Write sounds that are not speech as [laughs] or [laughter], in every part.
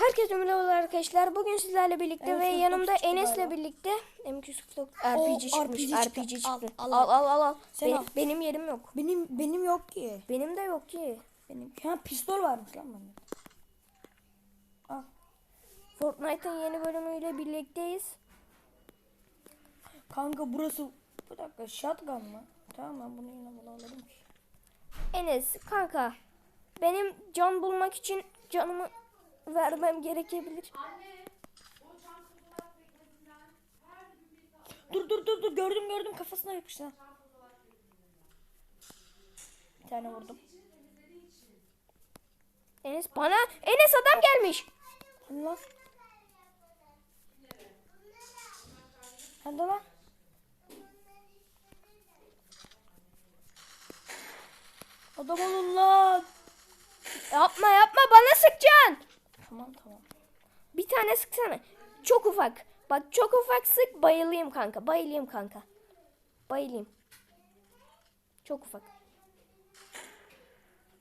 Herkese merhaba arkadaşlar. Bugün sizlerle birlikte Evet, ve yanımda Enes'le birlikte M249 RPG çıkmış. RPG RPG, çıktı. Al, Al al, al al. al. Benim, al. benim yerim yok. Benim benim yok ki. Benim de yok ki. Benim ha pistol varmış lan bende. Al. Fortnite'ın yeni bölümüyle birlikteyiz. Kanka burası bir dakika shotgun mı? Tamam ben bunu yine bunu alırım ki. Enes kanka benim can bulmak için canımı vermem gerekebilir. Dur dur dur dur gördüm gördüm kafasına yapıştı. Bir tane vurdum. Enes bana Enes adam gelmiş. Lan? Hadi lan. Adam olun lan. Yapma yapma bana sıkacaksın. Tamam tamam. Bir tane sıksana. Çok ufak. Bak çok ufak sık bayılayım kanka. Bayılayım kanka. Bayılayım. Çok ufak.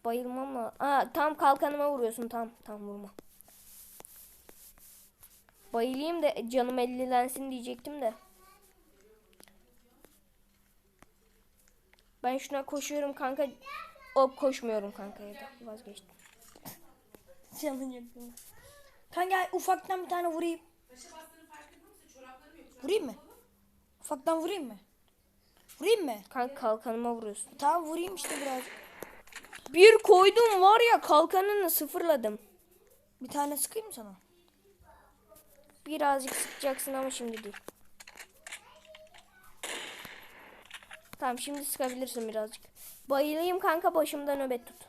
Bayılmam mı? Aa tam kalkanıma vuruyorsun. Tam tam vurma. Bayılayım da canım ellilensin diyecektim de. Ben şuna koşuyorum kanka. Hop koşmuyorum kanka da vazgeçtim. Canın yakıyor. Kanka ufaktan bir tane vurayım. Vurayım mı? Ufaktan vurayım mı? Vurayım mı? Kanka kalkanıma vuruyorsun. Tamam vurayım işte biraz. Bir koydum var ya kalkanını sıfırladım. Bir tane sıkayım mı sana? Birazcık sıkacaksın ama şimdi değil. Tamam şimdi sıkabilirsin birazcık. Bayılayım kanka başımda nöbet tut.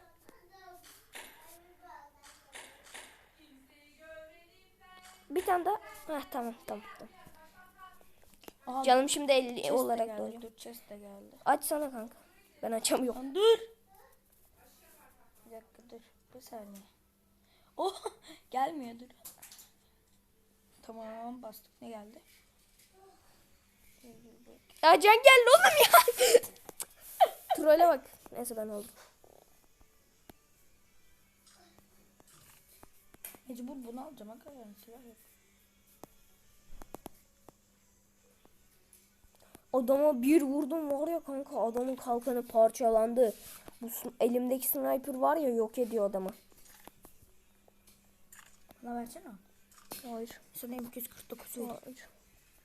Bir tane daha. Heh tamam tamam. tamam. Aha, Canım şimdi 50 chest de olarak doluyor. Dur chest de geldi. Açsana kanka. Ben açamıyorum. Lan dur. Bir dakika dur. Bir saniye. Oh [laughs] gelmiyor dur. Tamam bastık ne geldi? Ya can geldi oğlum ya. [laughs] Trole bak. Neyse ben oldum. Mecbur bunu alacağım arkadaşlar. Silah yok. Adama bir vurdum var ya kanka adamın kalkanı parçalandı. Bu elimdeki sniper var ya yok ediyor adamı. Bana versene. Hayır. Sana M249 ver. Hayır.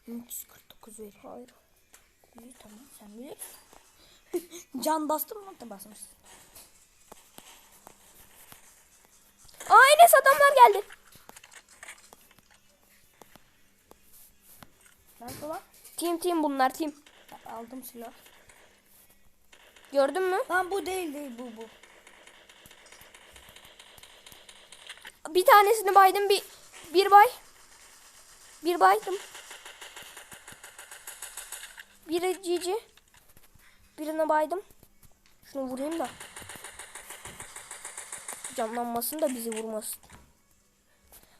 M249 ver. Hayır. İyi tamam sen bilirsin. [laughs] Can bastın mı? Da Enes adamlar geldi. Lan? Team team bunlar team. Aldım silah. Gördün mü? Lan bu değil değil bu bu. Bir tanesini baydım bir bir bay. Bir baydım. Biri cici. Birine baydım. Şunu vurayım da. Canlanmasın da bizi vurmasın.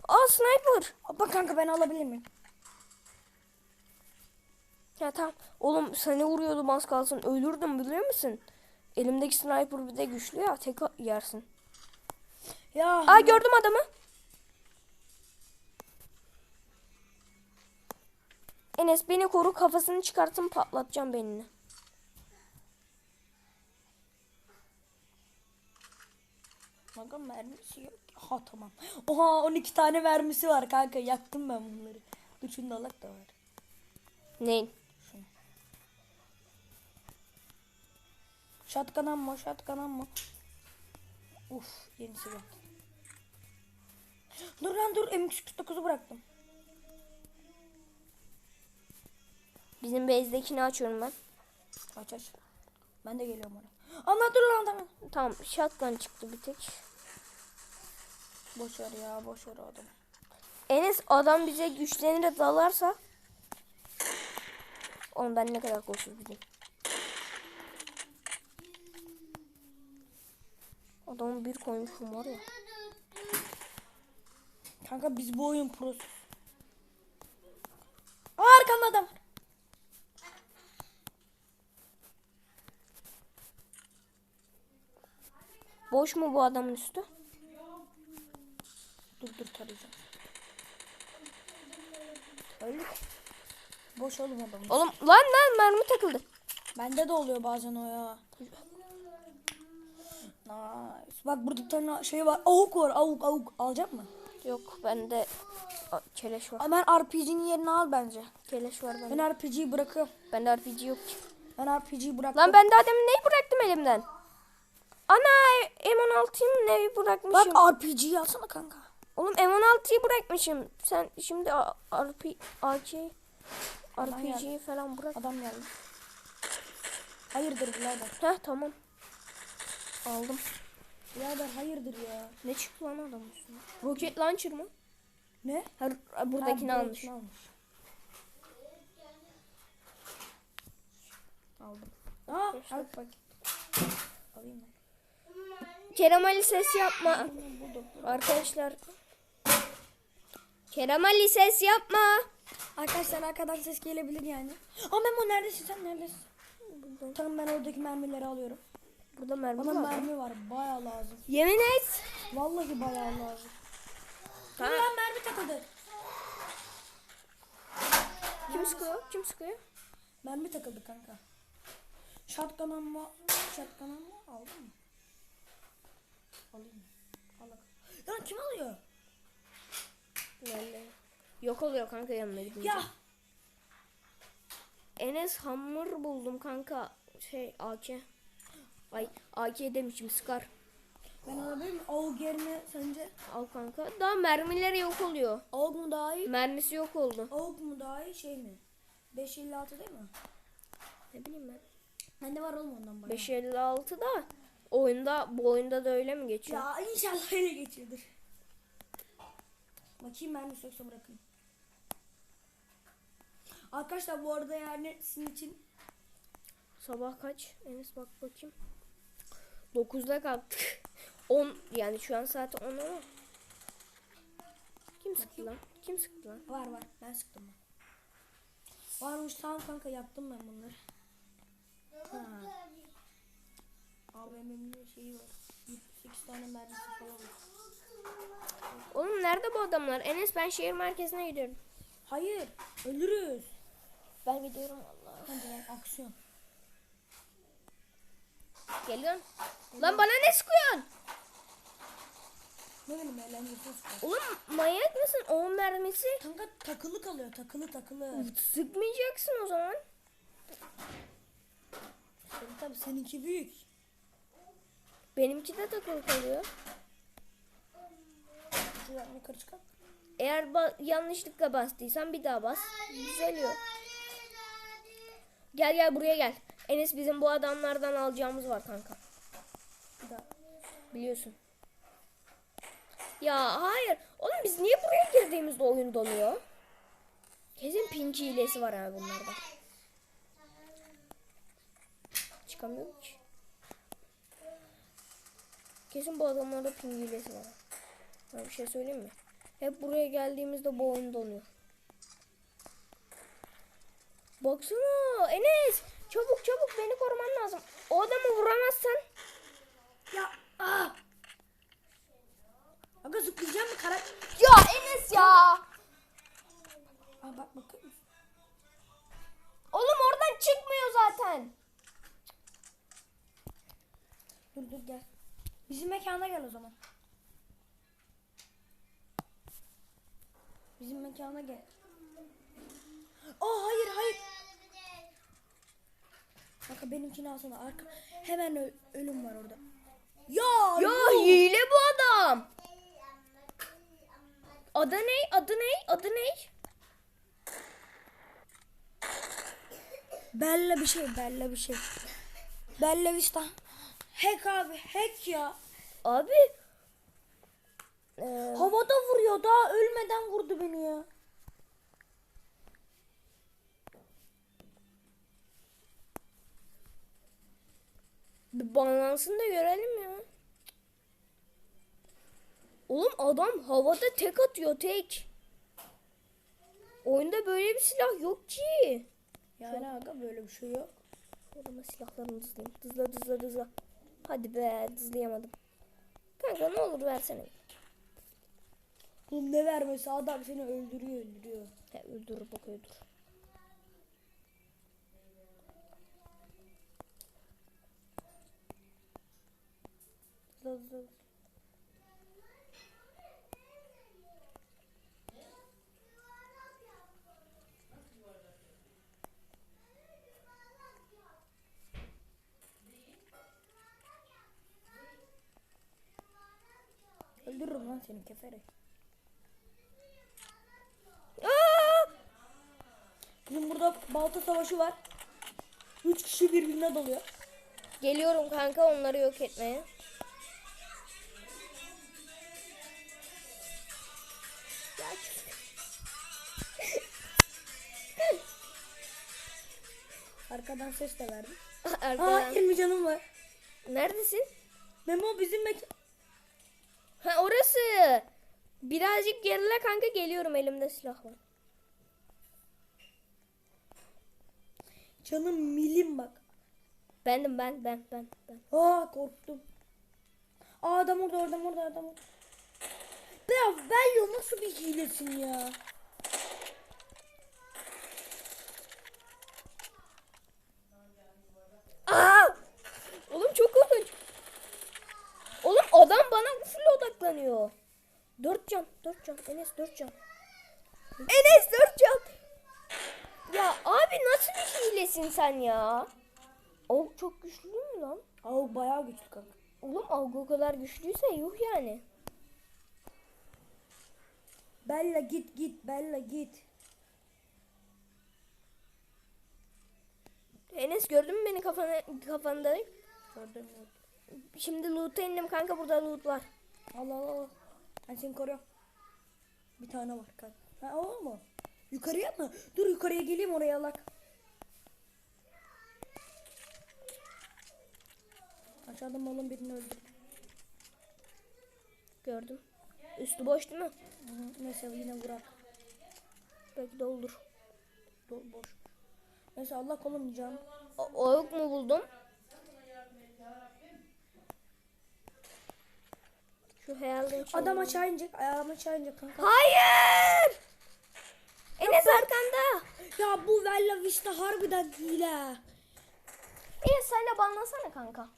Aa sniper. Bak kanka ben alabilir miyim? Ya tamam. Oğlum seni vuruyordum az kalsın. Ölürdüm biliyor musun? Elimdeki sniper bir de güçlü ya. Tek yersin. Ya. Aa gördüm adamı. Enes beni koru kafasını çıkartın patlatacağım beynini. Kanka mermisi yok. Ha tamam. Oha 12 tane mermisi var kanka. Yaktım ben bunları. Dur şunu da alak da var. Neyin? Shotgun ammo, shotgun ammo. Uf, yeni silah. Dur lan dur, M249'u bıraktım. Bizim base'dekini açıyorum ben. Aç aç. Ben de geliyorum oraya. Ana dur lan tamam. Tamam shotgun çıktı bir tek. Boş ver ya, boş ver o adamı. Enes adam bize güçlenir dalarsa ondan ne kadar korkusuz bileyim. Adamın bir koymuşum var ya. Kanka biz bu oyun prosu. Aa, arkamda adam. Boş mu bu adamın üstü? Dur dur tarayacağım. Öldük. Boş oğlum adam. Oğlum lan lan mermi takıldı. Bende de oluyor bazen o ya. Nice. Bak burada bir tane şey var. Avuk var. Avuk avuk. Alacak mı? Yok bende keleş var. Hemen RPG'nin yerini al bence. Keleş var bende. Ben RPG'yi bırakıyorum. Bende RPG yok ki. Ben RPG'yi bıraktım. Lan ben daha demin neyi bıraktım elimden? Ana M16'yı neyi bırakmışım? Bak RPG'yi alsana kanka. Oğlum M16'yı bırakmışım. Sen şimdi RP AK RPG'yi falan bırak. Adam geldi. Hayırdır birader? Heh tamam. Aldım. Birader hayırdır ya. Ne çıktı lan adamın üstüne? Rocket launcher mı? Ne? Ha, buradakini Ha, almış. almış. Aldım. Aa, al bak. Alayım ben. Kerem Ali ses yapma. Arkadaşlar. Kerem Ali ses yapma. Arkadaşlar arkadan ses gelebilir yani. Aa Memo neredesin sen neredesin? Tamam ben oradaki mermileri alıyorum. Burada mermi Bana var. mermi var baya lazım. Yemin et. Vallahi baya lazım. Ha. Lan mermi takıldı. Kim sıkıyor? Kim sıkıyor? Mermi takıldı kanka. Shotgun amma, shotgun amma aldın mı? Alayım. Al bak. Lan kim alıyor? Vallahi. Yok oluyor kanka yanına gidince. Ya. Enes hamur buldum kanka. Şey AK. Ay AK demişim Scar. Ben alabilir miyim? AUG yerine sence? Al kanka. Daha mermileri yok oluyor. AUG mu daha iyi? Mermisi yok oldu. AUG mu daha iyi şey mi? 556 değil mi? Ne bileyim ben. Bende var oğlum ondan bana. 556 da oyunda bu oyunda da öyle mi geçiyor? Ya inşallah öyle geçiyordur. Bakayım mermisi yoksa bırakayım. Arkadaşlar bu arada yani sizin için Sabah kaç? Enes bak bakayım. 9'da kalktık. [laughs] 10 yani şu an saat 10 ama. Kim sıktı lan? Kim sıktı lan? var var ben sıktım ben. Varmış tamam kanka yaptım ben bunları. Ha. AVM'nin şeyi var. 78 tane mermisi falan var. Oğlum nerede bu adamlar? Enes ben şehir merkezine gidiyorum. Hayır ölürüz. Ben gidiyorum Allah. Hadi lan aksiyon. Geliyorsun. Lan bana ne sıkıyorsun? Ne benim eğlencesi olsun. Oğlum manyak mısın? 10 mermisi. Kanka takılı kalıyor takılı takılı. Sıkmayacaksın o zaman. Tabii tabii seninki büyük. Benimki de takılı kalıyor. Şuradan yukarı çıkar. Eğer ba- yanlışlıkla bastıysan bir daha bas. Düzeliyor. Gel gel buraya gel. Enes bizim bu adamlardan alacağımız var kanka. Biliyorsun. Ya hayır. Oğlum biz niye buraya girdiğimizde oyun donuyor? Kesin ping hilesi var abi bunlarda. Çıkamıyorum ki. Kesin bu adamlarda ping hilesi var. Sana bir şey söyleyeyim mi? Hep buraya geldiğimizde bu oyun donuyor. Baksana Enes. Çabuk çabuk beni koruman lazım. O adamı vuramazsan Ya aa. Aga zıplayacağım mı kara? Ya Enes ya. Aa bak bakın. Oğlum oradan çıkmıyor zaten. Dur dur gel. Bizim mekana gel o zaman. Bizim mekana gel. Aa hayır hayır. Kanka benimkini alsana arka. Hemen ölüm var orada. Ya Ya hile bu adam. Adı ne? Adı ne? Adı ne? Bella bir şey Bella bir şey. Bella Vista. Hack abi hack ya. Abi. Ee, Havada vuruyor daha ölmeden vurdu beni ya. bir banlansın da görelim ya. Oğlum adam havada tek atıyor tek. Oyunda böyle bir silah yok ki. Yani aga böyle bir şey yok. Adama silahlarını dızlayayım. Dızla dızla dızla. Hadi be dızlayamadım. Kanka ne olur versene. Oğlum ne vermesi adam seni öldürüyor öldürüyor. He, öldürür bak öldür. Hızlı hızlı Öldürürüm lan seni kefere. Aa! Bizim burada balta savaşı var. Üç kişi birbirine dalıyor. Geliyorum kanka onları yok etmeye. Arkadan ses de verdi. [laughs] Aa Arkadan. 20 canım var. Neredesin? Memo bizim mekan. Ha orası. Birazcık gerile kanka geliyorum elimde silah var. Canım milim bak. Bendim ben ben ben ben. Aa korktum. Aa adam orada adam orada adam orada. Ya Bello nasıl bir hilesin ya? 4 can. Enes 4 can. Enes 4 can. Ya abi nasıl bir hilesin sen ya? Av çok güçlü mü lan? Av bayağı güçlü kanka. Oğlum av o kadar güçlüyse yuh yani. Bella git git Bella git. Enes gördün mü beni kafana, kafanda? Gördüm. Şimdi loot'a indim kanka burada loot var. Allah Allah. Ben seni koruyorum. Bir tane var kanka. Ha o mu? Yukarıya mı? Dur yukarıya geleyim oraya alak. Aşağıda malın birini öldürdüm. Gördüm. Üstü boş değil mi? Hı hı, Neyse yine vurak. Belki de olur. Do- boş. Neyse Allah kolum canım. O, o yok mu buldum? Şu hayalden için. Adam aşağı inecek. Ayağım aşağı inecek kanka. Hayır! Enes arkanda. Ya bu Vella Vista harbiden hile. Enes sen de banlasana kanka.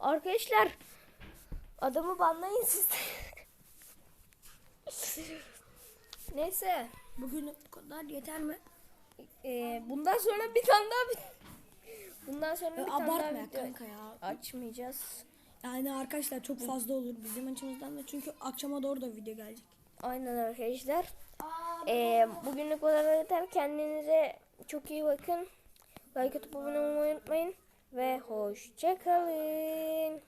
Arkadaşlar adamı banlayın siz de. [laughs] Neyse. Bugün bu kadar yeter mi? Ee, bundan sonra bir tane daha bir... [laughs] Bundan sonra bir tane daha abartma video kanka ya. açmayacağız. Yani arkadaşlar çok fazla olur bizim açımızdan da çünkü akşama doğru da video gelecek. Aynen arkadaşlar. Ee, bugünlük bu kadar yeter. Kendinize çok iyi bakın. Like atıp abone olmayı unutmayın. Ve hoşçakalın.